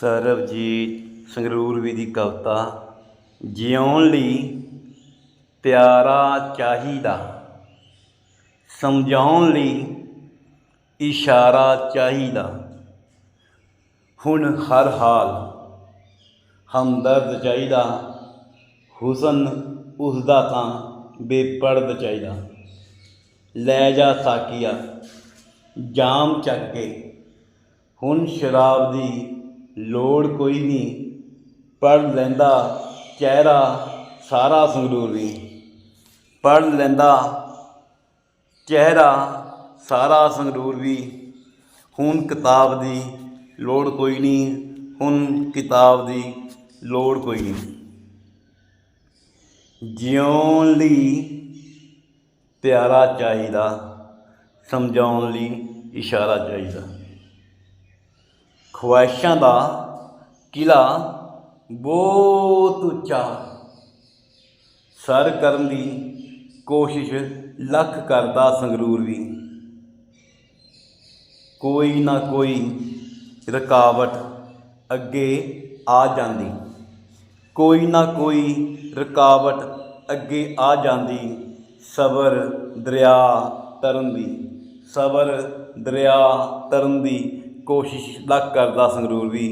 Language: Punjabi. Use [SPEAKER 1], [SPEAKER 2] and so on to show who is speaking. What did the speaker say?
[SPEAKER 1] ਸਰਬਜੀਤ ਸੰਗਰੂਰਵੀ ਦੀ ਕਵਿਤਾ, ਜਿਉਣ ਲਈ ਪਿਆਰਾ ਚਾਹੀਦਾ। ਸਮਝਾਉਣ ਲਈ ਇਸ਼ਾਰਾ ਚਾਹੀਦਾ। ਹੁਣ ਹਰ ਹਾਲ ਹਮਦਰਦ ਚਾਹੀਦਾ। ਹੁਸਨ ਉਸਦਾ ਤਾਂ ਬੇਪਰਦ ਚਾਹੀਦਾ। ਲੈ ਜਾ ਸਾਕੀਆ, ਜਾਮ ਚੱਕ ਕੇ। ਹੁਣ ਸ਼ਰਾਬ ਦੀ ਲੋੜ ਕੋਈ ਨਹੀਂ ਪੜ ਲੈਂਦਾ ਚਿਹਰਾ ਸਾਰਾ ਸੰਗਰੂਰ ਵੀ ਪੜ ਲੈਂਦਾ ਚਿਹਰਾ ਸਾਰਾ ਸੰਗਰੂਰ ਵੀ ਹੁਣ ਕਿਤਾਬ ਦੀ ਲੋੜ ਕੋਈ ਨਹੀਂ, ਹੁਣ ਕਿਤਾਬ ਦੀ ਲੋੜ ਕੋਈ ਨਹੀਂ। ਜਿਉਣ ਲਈ ਪਿਆਰਾ ਚਾਹੀਦਾ, ਸਮਝਾਉਣ ਲਈ ਇਸ਼ਾਰਾ ਚਾਹੀਦਾ। ਖੁਆਇਸ਼ਾਂ ਦਾ ਕਿਲਾ ਬਹੁਤ ਉੱਚਾ ਸਰ ਕਰਨ ਦੀ ਕੋਸ਼ਿਸ਼ ਲੱਖ ਕਰਦਾ ਸੰਗਰੂਰ ਵੀ ਕੋਈ ਨਾ ਕੋਈ ਰੁਕਾਵਟ ਅੱਗੇ ਆ ਜਾਂਦੀ। ਕੋਈ ਨਾ ਕੋਈ ਰੁਕਾਵਟ ਅੱਗੇ ਆ ਜਾਂਦੀ। ਸਬਰ ਦਰਿਆ ਤਰਨ ਦੀ। ਸਬਰ ਦਰਿਆ ਤਰਨ ਦੀ। ਕੋਸ਼ਿਸ਼ ਦਾ ਕਰਦਾ ਸੰਗਰੂਰ ਵੀ